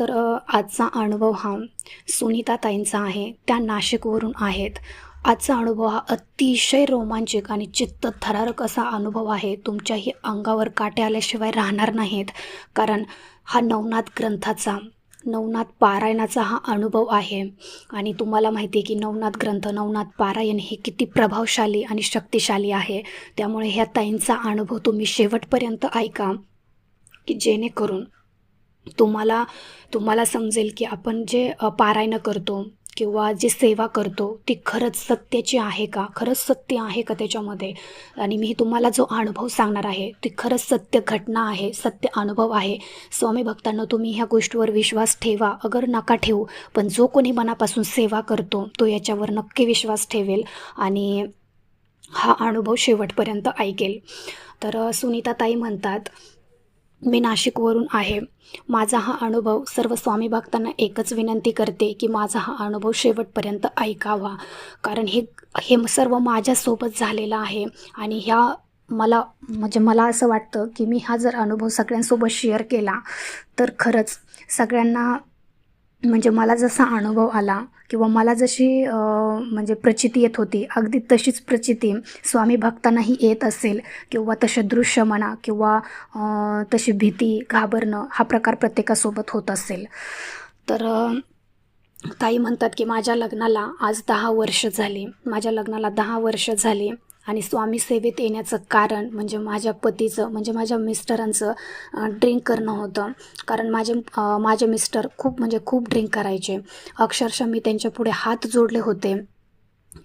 तर आजचा अनुभव हा सुनीता ताईंचा आहे. त्या नाशिकवरून आहेत. आजचा अनुभव हा अतिशय रोमांचक आणि चित्त थरारक असा अनुभव आहे. तुमच्याही अंगावर काटे आल्याशिवाय राहणार नाहीत. कारण हा नवनाथ ग्रंथाचा नवनाथ पारायणाचा हा अनुभव आहे. आणि तुम्हाला माहिती आहे की नवनाथ ग्रंथ नवनाथ पारायण हे किती प्रभावशाली आणि शक्तिशाली आहे. त्यामुळे ह्या ताईंचा अनुभव तुम्ही शेवटपर्यंत ऐका की जेणेकरून तुम्हाला तुम्हाला समजेल की आपण जे पारायणं करतो किंवा जी सेवा करतो ती खरंच सत्याची आहे का? खरंच सत्य आहे का त्याच्यामध्ये? आणि मी तुम्हाला जो अनुभव सांगणार आहे ती खरंच सत्य घटना आहे सत्य अनुभव आहे. स्वामी भक्तांना तुम्ही ह्या गोष्टीवर विश्वास ठेवा. अगर नका ठेवू पण जो कोणी मनापासून सेवा करतो तो याच्यावर नक्की विश्वास ठेवेल आणि हा अनुभव शेवटपर्यंत ऐकेल. तर सुनीता ताई म्हणतात मी नाशिकवरून आहे. माझा हा अनुभव सर्व स्वामी भक्तांना एकच विनंती करते की माझा हा अनुभव शेवटपर्यंत ऐकावा. कारण हे हे सर्व माझ्यासोबत झालेलं आहे आणि ह्या मला म्हणजे मला असं वाटतं की मी हा जर अनुभव सगळ्यांसोबत शेअर केला तर खरंच सगळ्यांना म्हणजे मला जसा अनुभव आला किंवा मला जशी म्हणजे प्रचिती येत होती अगदी तशीच प्रचिती स्वामी भक्तांनाही येत असेल किंवा तसे दृश्य म्हणा किंवा तशी भीती घाबरणं हा प्रकार प्रत्येकासोबत होत असेल. तर ताई म्हणतात की माझ्या लग्नाला आज दहा वर्ष झाली. माझ्या लग्नाला दहा वर्ष झाली. आणि स्वामी सेवेत येण्याचं कारण म्हणजे माझ्या पतीचं म्हणजे माझ्या मिस्टरांचं ड्रिंक करणं होतं. कारण माझे माझे मिस्टर खूप म्हणजे खूप ड्रिंक करायचे. अक्षरशः मी त्यांच्या पुढे हात जोडले होते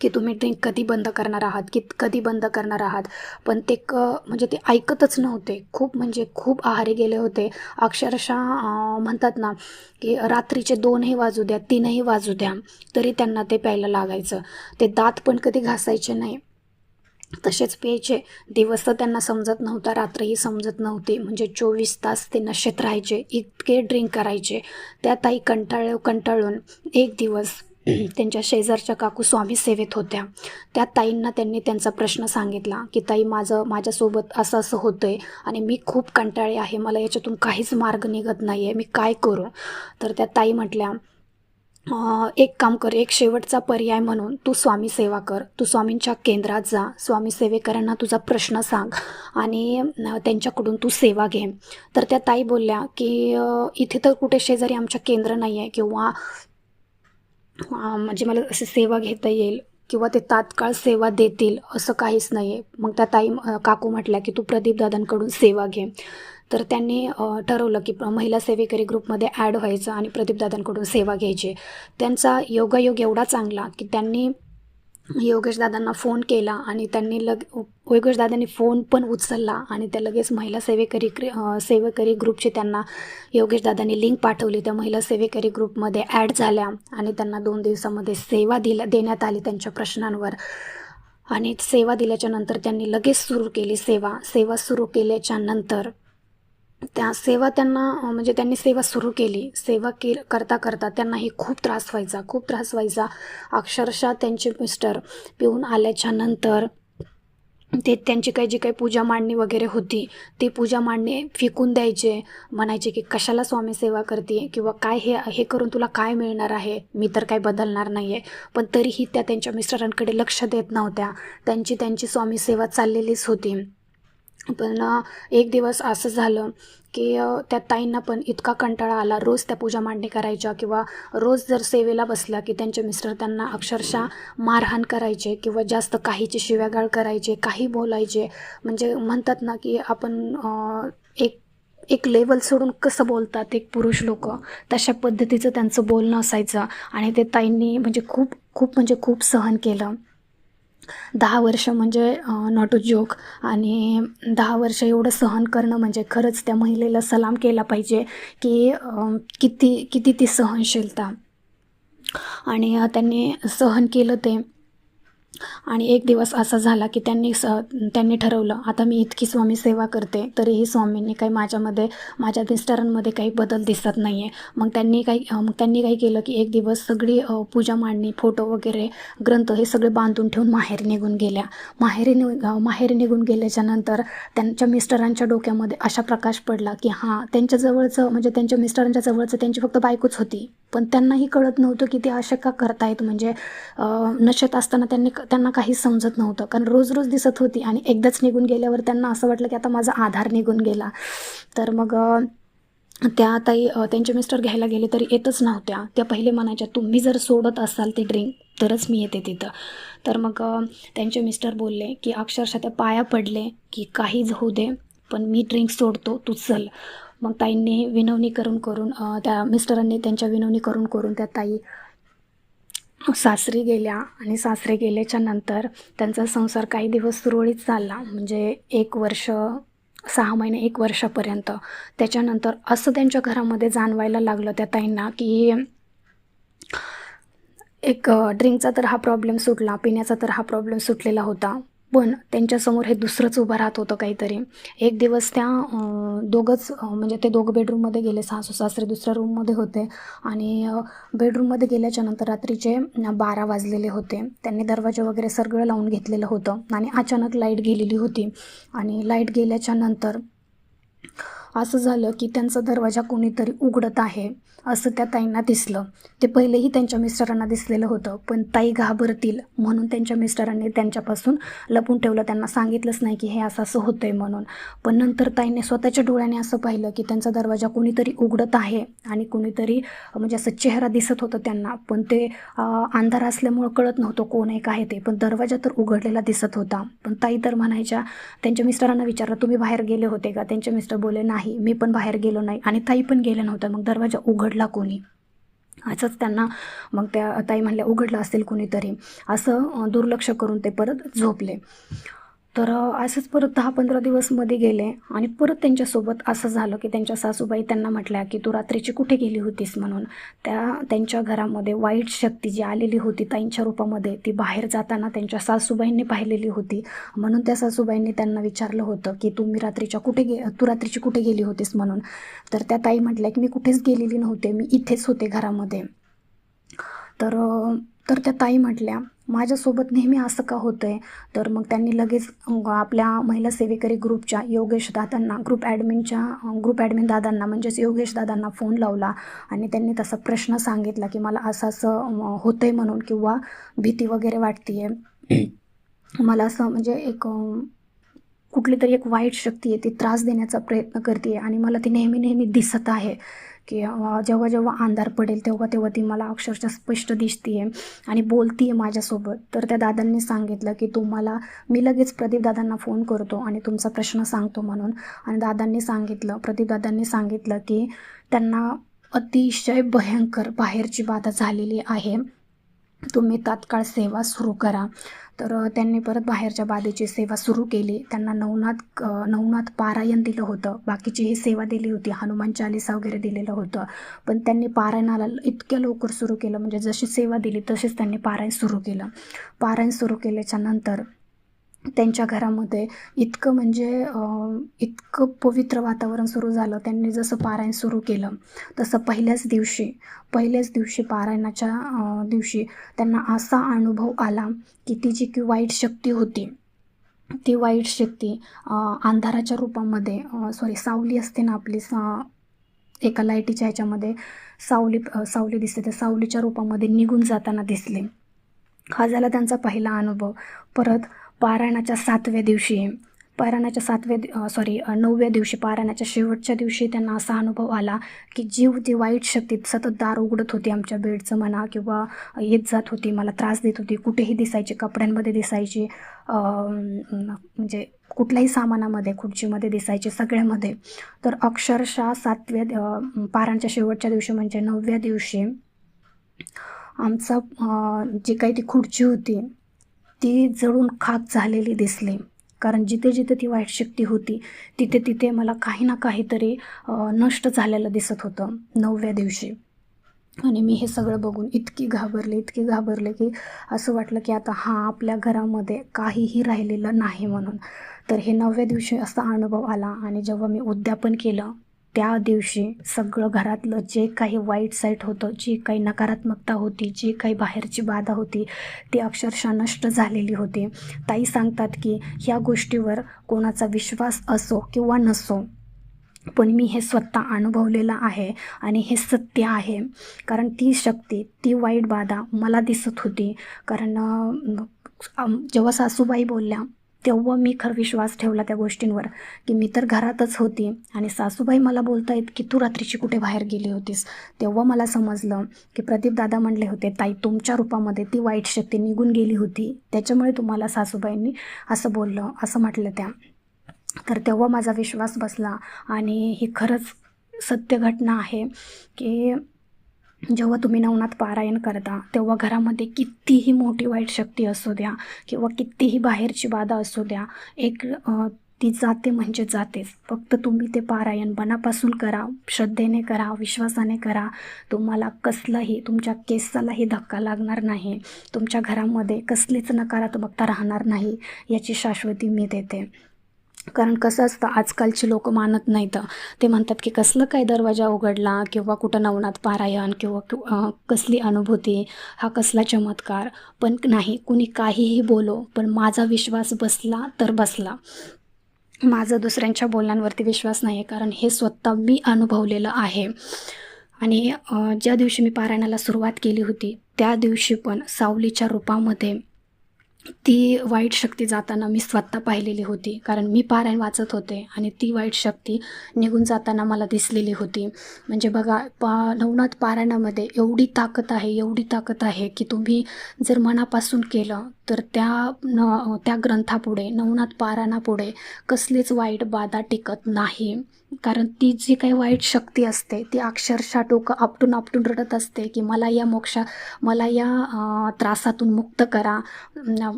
की तुम्ही ड्रिंक कधी बंद करणार आहात की कधी बंद करणार आहात. पण ते क म्हणजे ते ऐकतच नव्हते. खूप म्हणजे खूप आहारी गेले होते. अक्षरशः म्हणतात ना की रात्रीचे दोनही वाजू द्या तीनही वाजू द्या तरी त्यांना ते प्यायला लागायचं. ते दात पण कधी घासायचे नाही. तसेच प्यायचे दिवस तर त्यांना समजत नव्हता रात्रही समजत नव्हती. म्हणजे चोवीस तास ते नशेत राहायचे इतके ड्रिंक करायचे. त्या ताई कंटाळ कंटाळून एक दिवस त्यांच्या शेजारच्या काकू स्वामी सेवेत होत्या. त्या ताईंना त्यांनी त्यांचा प्रश्न सांगितला की ताई माझं माझ्यासोबत असं असं होतं आहे आणि मी खूप कंटाळे आहे. मला याच्यातून काहीच मार्ग निघत नाही आहे मी काय करू? तर त्या ताई म्हटल्या एक काम कर एक शेवटचा पर्याय म्हणून तू स्वामी सेवा कर. तू स्वामींच्या केंद्रात जा. स्वामी सेवेकरांना तुझा प्रश्न सांग आणि त्यांच्याकडून तू सेवा घे. तर त्या ताई बोलल्या की इथे तर कुठे शेजारी आमच्या केंद्र नाही आहे किंवा म्हणजे मला असं सेवा घेता येईल किंवा ते तात्काळ सेवा देतील असं काहीच नाही आहे मग त्या ताई काकू म्हटल्या की तू प्रदीप दादांकडून सेवा घे. तर त्यांनी ठरवलं की महिला सेवेकरी ग्रुपमध्ये ॲड व्हायचं आणि प्रदीपदादांकडून सेवा घ्यायची. त्यांचा योगायोग एवढा चांगला की त्यांनी योगेश दादांना फोन केला आणि त्यांनी लग योगेश दादांनी फोन पण उचलला आणि त्या लगेच महिला सेवेकरी सेवेकरी ग्रुपची त्यांना योगेश दादांनी लिंक पाठवली. त्या महिला सेवेकरी ग्रुपमध्ये ॲड झाल्या आणि त्यांना दोन दिवसामध्ये सेवा दिल्या देण्यात आली त्यांच्या प्रश्नांवर. आणि सेवा दिल्याच्या नंतर त्यांनी लगेच सुरू केली सेवा. सेवा सुरू केल्याच्यानंतर त्या सेवा त्यांना म्हणजे त्यांनी सेवा सुरू केली. सेवा के करता करता त्यांनाही खूप त्रास व्हायचा. खूप त्रास व्हायचा. अक्षरशः त्यांचे मिस्टर पिऊन आल्याच्यानंतर ते त्यांची काही जी काही पूजा मांडणी वगैरे होती ती पूजा मांडणी फिकून द्यायचे. म्हणायचे की कशाला स्वामी सेवा करते किंवा काय हे हे करून तुला काय मिळणार आहे? मी तर काय बदलणार नाही आहे पण तरीही त्या त्यांच्या मिस्टरांकडे लक्ष देत नव्हत्या. त्यांची त्यांची स्वामी सेवा चाललेलीच होती. पण एक दिवस असं झालं की त्या ताईंना पण इतका कंटाळा आला. रोज त्या पूजा मांडणी करायच्या किंवा रोज जर सेवेला बसला की त्यांचे मिस्टर त्यांना अक्षरशः मारहाण करायचे किंवा जास्त काहीचे शिव्यागाळ करायचे काही बोलायचे. म्हणजे म्हणतात ना की आपण एक एक लेवल सोडून कसं बोलतात एक पुरुष लोक? तशा पद्धतीचं त्यांचं बोलणं असायचं आणि ते ताईंनी म्हणजे खूप खूप म्हणजे खूप सहन केलं. दहा वर्ष म्हणजे नॉट अ जोक आणि दहा वर्ष एवढं सहन करणं म्हणजे खरंच त्या महिलेला सलाम केला पाहिजे की किती किती ती सहनशीलता. आणि त्यांनी सहन केलं ते. आणि एक दिवस असा झाला की त्यांनी स त्यांनी ठरवलं आता मी इतकी स्वामी सेवा करते तरीही स्वामींनी काही माझ्यामध्ये माझ्या मिस्टरांमध्ये काही बदल दिसत नाही आहे मग त्यांनी काही मग त्यांनी काही केलं की एक दिवस सगळी पूजा मांडणी फोटो वगैरे ग्रंथ हे सगळे बांधून ठेवून माहेर निघून गेल्या. माहेरी निघ माहेरी निघून गेल्याच्यानंतर त्यांच्या मिस्टरांच्या डोक्यामध्ये अशा प्रकाश पडला की हां त्यांच्याजवळचं म्हणजे त्यांच्या मिस्टरांच्या जवळचं त्यांची फक्त बायकोच होती. पण त्यांनाही कळत नव्हतं की ते अशा का करतायत म्हणजे नशेत असताना त्यांनी त्यांना काहीच समजत नव्हतं. कारण रोज रोज दिसत होती आणि एकदाच निघून गेल्यावर त्यांना असं वाटलं की आता माझा आधार निघून गेला. तर मग त्या ताई त्यांचे मिस्टर घ्यायला गेले तरी येतच नव्हत्या. त्या पहिले म्हणायच्या तुम्ही जर सोडत असाल ते ड्रिंक तरच मी येते तिथं. तर मग त्यांचे मिस्टर बोलले की अक्षरशः त्या पाया पडले की काहीच होऊ दे पण मी ड्रिंक सोडतो तू चल. मग ताईंनी विनवणी करून करून त्या मिस्टरांनी त्यांच्या विनवणी करून करून त्या ताई सासरी गेल्या आणि सासरे गेल्याच्यानंतर त्यांचा संसार काही दिवस सुरळीत चालला. म्हणजे एक वर्ष सहा महिने एक वर्षापर्यंत. त्याच्यानंतर असं त्यांच्या घरामध्ये जाणवायला लागलं त्या ताईंना की एक ड्रिंकचा तर हा प्रॉब्लेम सुटला पिण्याचा तर हा प्रॉब्लेम सुटलेला होता. पण त्यांच्यासमोर हे दुसरंच उभं राहत होतं काहीतरी. एक दिवस त्या दोघंच म्हणजे ते दोघं बेडरूममध्ये गेले सासू सासरे दुसऱ्या रूममध्ये होते. आणि बेडरूममध्ये गेल्याच्यानंतर रात्रीचे बारा वाजलेले होते. त्यांनी दरवाजा वगैरे सगळं लावून घेतलेलं होतं. आणि अचानक लाइट गेलेली होती. आणि लाइट गेल्याच्यानंतर असं झालं की त्यांचा दरवाजा कोणीतरी उघडत आहे असं त्या ताईंना दिसलं. ते पहिलेही त्यांच्या मिस्टरांना दिसलेलं होतं पण ताई घाबरतील म्हणून त्यांच्या मिस्टरांनी त्यांच्यापासून लपून ठेवलं. त्यांना सांगितलंच नाही की हे असं असं होतंय म्हणून. पण नंतर ताईने स्वतःच्या डोळ्याने असं पाहिलं की त्यांचा दरवाजा कोणीतरी उघडत आहे आणि कोणीतरी म्हणजे असं चेहरा दिसत होतं त्यांना. पण ते अंधार असल्यामुळं कळत नव्हतं कोण आहे काय ते पण दरवाजा तर उघडलेला दिसत होता. पण ताई तर म्हणायच्या त्यांच्या मिस्टरांना विचारलं तुम्ही बाहेर गेले होते का? त्यांचे मिस्टर बोले नाही. मी पण बाहेर गेलो नाही आणि ताई पण गेल्या नव्हत्या. मग दरवाजा उघडला कोणी? असंच त्यांना मग त्या ताई म्हणल्या उघडलं असेल कोणीतरी. असं दुर्लक्ष करून ते परत झोपले. तर असंच परत दहा पंधरा दिवसमध्ये गेले आणि परत त्यांच्यासोबत असं झालं की त्यांच्या सासूबाई त्यांना म्हटल्या की तू रात्रीची कुठे गेली होतीस? म्हणून. त्या त्यांच्या घरामध्ये वाईट शक्ती जी आलेली होती ताईंच्या रूपामध्ये ती बाहेर जाताना त्यांच्या सासूबाईंनी पाहिलेली होती. म्हणून त्या सासूबाईंनी त्यांना विचारलं होतं की तुम्ही रात्रीच्या कुठे गे तू रात्रीची कुठे गेली होतीस? म्हणून. तर त्या ताई म्हटल्या की मी कुठेच गेलेली नव्हते मी इथेच होते घरामध्ये. तर तर त्या ताई म्हटल्या माझ्यासोबत नेहमी असं का होतं आहे तर मग त्यांनी लगेच आपल्या महिला सेवेकरी ग्रुपच्या योगेश दादांना ग्रुप ॲडमिनच्या ग्रुप ॲडमिन दादांना म्हणजेच योगेश दादांना फोन लावला आणि त्यांनी तसा प्रश्न सांगितला की मला असं असं अ, होतंय म्हणून किंवा भीती वगैरे वाटते मला असं म्हणजे एक कुठली तरी एक वाईट शक्ती आहे ती त्रास देण्याचा प्रयत्न करते आणि मला ती नेहमी नेहमी दिसत आहे की जेव्हा जेव्हा अंधार पडेल तेव्हा तेव्हा ती मला अक्षरशः स्पष्ट दिसते आहे आणि बोलती आहे माझ्यासोबत. तर त्या दादांनी सांगितलं की तुम्हाला मी लगेच प्रदीप दादांना फोन करतो आणि तुमचा प्रश्न सांगतो म्हणून. आणि दादांनी सांगितलं प्रदीप दादांनी सांगितलं की त्यांना अतिशय भयंकर बाहेरची बाधा झालेली आहे. तुम्ही तात्काळ सेवा सुरू करा. तर त्यांनी परत बाहेरच्या बाधेची सेवा सुरू केली. त्यांना नवनाथ नवनाथ पारायण दिलं होतं. बाकीची ही सेवा दिली होती. हनुमान चालिसा वगैरे दिलेलं होतं. पण त्यांनी पारायणाला इतक्या लवकर सुरू केलं. म्हणजे जशी सेवा दिली तशीच त्यांनी पारायण सुरू केलं. पारायण सुरू केल्याच्यानंतर त्यांच्या घरामध्ये इतकं म्हणजे इतकं पवित्र वातावरण सुरू झालं. त्यांनी जसं पारायण सुरू केलं तसं पहिल्याच दिवशी पहिल्याच दिवशी पारायणाच्या दिवशी त्यांना असा अनुभव आला की ती जी की वाईट शक्ती होती ती वाईट शक्ती अंधाराच्या रूपामध्ये सॉरी सावली असते ना आपली सा एका लाईटीच्या ह्याच्यामध्ये सावली सावली दिसते. त्या सावलीच्या रूपामध्ये निघून जाताना दिसले. हा झाला त्यांचा पहिला अनुभव. परत पारायणाच्या सातव्या दिवशी पारायणाच्या सातव्या सॉरी नवव्या दिवशी पारायणाच्या शेवटच्या दिवशी त्यांना असा अनुभव आला की जीव ती वाईट शक्तीत सतत दार उघडत होती आमच्या बेडचं म्हणा किंवा येत जात होती मला त्रास देत होती कुठेही दिसायची कपड्यांमध्ये दिसायची म्हणजे कुठल्याही सामानामध्ये खुर्चीमध्ये दिसायची सगळ्यामध्ये. तर अक्षरशः सातव्या पारांच्या शेवटच्या दिवशी म्हणजे नवव्या दिवशी आमचा जे जी काही ती खुर्ची होती ती जळून खाक झालेली दिसली. कारण जिथे जिथे ती वाईट शक्ती होती तिथे तिथे मला काही ना काहीतरी नष्ट झालेलं दिसत होतं नवव्या दिवशी. आणि मी हे सगळं बघून इतकी घाबरले इतकी घाबरले की असं वाटलं की आता हा आपल्या घरामध्ये काहीही राहिलेलं नाही म्हणून. तर हे नवव्या दिवशी असा अनुभव आला आणि जेव्हा मी उद्यापन केलं त्या दिवशी सगळं घरातलं जे काही वाईट साईट होतं जी काही नकारात्मकता होती जी काही बाहेरची बाधा होती ती अक्षरशः नष्ट झालेली होती. ताई सांगतात की ह्या गोष्टीवर कोणाचा विश्वास असो किंवा नसो पण मी हे स्वतः अनुभवलेलं आहे आणि हे सत्य आहे. कारण ती शक्ती ती वाईट बाधा मला दिसत होती. कारण जेव्हा सासूबाई बोलल्या तेव्हा मी खरं विश्वास ठेवला त्या गोष्टींवर की मी तर घरातच होती आणि सासूबाई मला बोलतायत की तू रात्रीची कुठे बाहेर गेली होतीस? तेव्हा मला समजलं की प्रदीप दादा म्हणले होते ताई तुमच्या रूपामध्ये ती वाईट शक्ती निघून गेली होती. त्याच्यामुळे तुम्हाला सासूबाईंनी असं बोललं असं म्हटलं त्या. तर तेव्हा माझा विश्वास बसला आणि ही खरंच सत्य घटना आहे की जेव्हा तुम्ही नवनाथ पारायण करता तेव्हा घरामध्ये कितीही मोठी वाईट शक्ती असू द्या किंवा कितीही बाहेरची बाधा असू द्या एक ती जाते म्हणजे जातेच फक्त तुम्ही ते पारायण मनापासून करा श्रद्धेने करा विश्वासाने करा. तुम्हाला कसलाही तुमच्या केसालाही धक्का लागणार नाही. तुमच्या घरामध्ये कसलीच नकारात्मकता राहणार नाही याची शाश्वती मी देते. कारण कसं असतं आजकालची लोक मानत नाहीत. ते म्हणतात की कसलं काय दरवाजा उघडला किंवा कुठं नवनाथ पारायण किंवा कसली अनुभूती हा कसला चमत्कार. पण नाही कुणी काहीही बोलो पण माझा विश्वास बसला तर बसला. माझा दुसऱ्यांच्या बोलण्यांवरती विश्वास नाही आहे कारण हे स्वतः मी अनुभवलेलं आहे. आणि ज्या दिवशी मी पारायणाला सुरुवात केली होती त्या दिवशी पण सावलीच्या रूपामध्ये ती वाईट शक्ती जाताना मी स्वतः पाहिलेली होती. कारण मी पारायण वाचत होते आणि ती वाईट शक्ती निघून जाताना मला दिसलेली होती. म्हणजे बघा पा नवनाथ पारायणामध्ये एवढी ताकद आहे एवढी ताकद आहे की तुम्ही जर मनापासून केलं तर त्या न त्या ग्रंथापुढे नवनाथ पारायणापुढे कसलीच वाईट बाधा टिकत नाही. कारण ती जी काही वाईट शक्ती असते ती अक्षरशः टोकं आपटून आपटून रडत असते की मला या मोक्षा मला या त्रासातून मुक्त करा.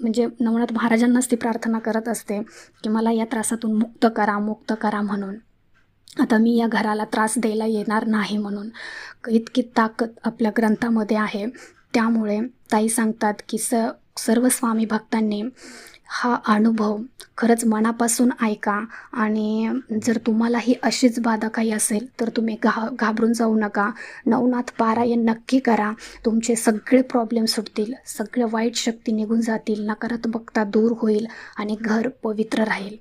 म्हणजे नवनाथ महाराजांनाच ती प्रार्थना करत असते की मला या त्रासातून मुक्त करा मुक्त करा म्हणून. आता मी या घराला त्रास द्यायला येणार नाही म्हणून. इतकी ताकद आपल्या ग्रंथामध्ये आहे. त्यामुळे ताई सांगतात की स सर्व स्वामी भक्तांनी हा अनुभव खरंच मनापासून ऐका आणि जर तुम्हालाही अशीच बाधा काही असेल तर तुम्ही घा घाबरून जाऊ नका. नवनाथ पारायण नक्की करा. तुमचे सगळे प्रॉब्लेम सुटतील. सगळे वाईट शक्ती निघून जातील. नकारात्मकता दूर होईल आणि घर पवित्र राहील.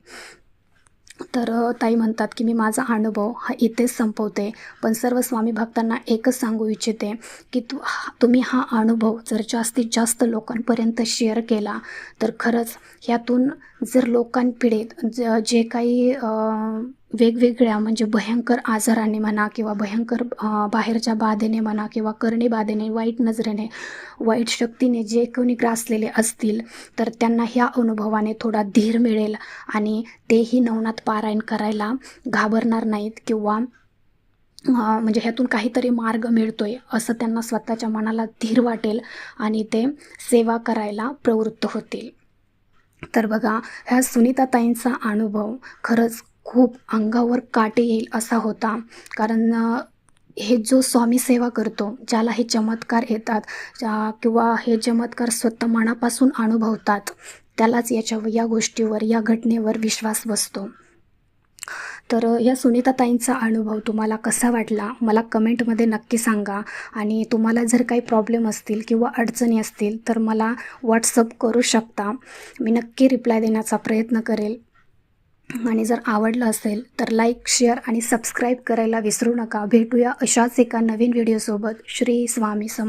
तर ताई म्हणतात की मी माझा अनुभव हा इथेच संपवते. पण सर्व स्वामी भक्तांना एकच सांगू इच्छिते की तू हा- तुम्ही हा अनुभव जर जास्तीत जास्त लोकांपर्यंत शेअर केला तर खरंच ह्यातून जर लोकांपिढीत ज जे काही वेगवेगळ्या म्हणजे भयंकर आजाराने म्हणा किंवा भयंकर बाहेरच्या बाधेने म्हणा किंवा करणी बाधेने वाईट नजरेने वाईट शक्तीने जे कोणी ग्रासलेले असतील तर त्यांना ह्या अनुभवाने थोडा धीर मिळेल आणि तेही नवनाथ पारायण करायला घाबरणार नाहीत किंवा म्हणजे ह्यातून काहीतरी मार्ग मिळतोय असं त्यांना स्वतःच्या मनाला धीर वाटेल आणि ते सेवा करायला प्रवृत्त होतील. तर बघा ह्या सुनीताताईंचा अनुभव खरंच खूप अंगावर काटे येईल असा होता. कारण हे जो स्वामी सेवा करतो ज्याला हे चमत्कार येतात ज्या- किंवा हे चमत्कार स्वतः मनापासून अनुभवतात त्यालाच याच्या या गोष्टीवर या घटनेवर विश्वास बसतो. तर या सुनीताताईंचा अनुभव तुम्हाला कसा वाटला? मला कमेंटमध्ये नक्की सांगा. आणि तुम्हाला जर काही प्रॉब्लेम असतील किंवा अडचणी असतील तर मला व्हॉट्सअप करू शकता. मी नक्की रिप्लाय देण्याचा प्रयत्न करेल. आणि जर आवडलं असेल तर लाईक शेअर आणि सबस्क्राईब करायला विसरू नका. भेटूया अशाच एका नवीन व्हिडिओसोबत श्री स्वामी सम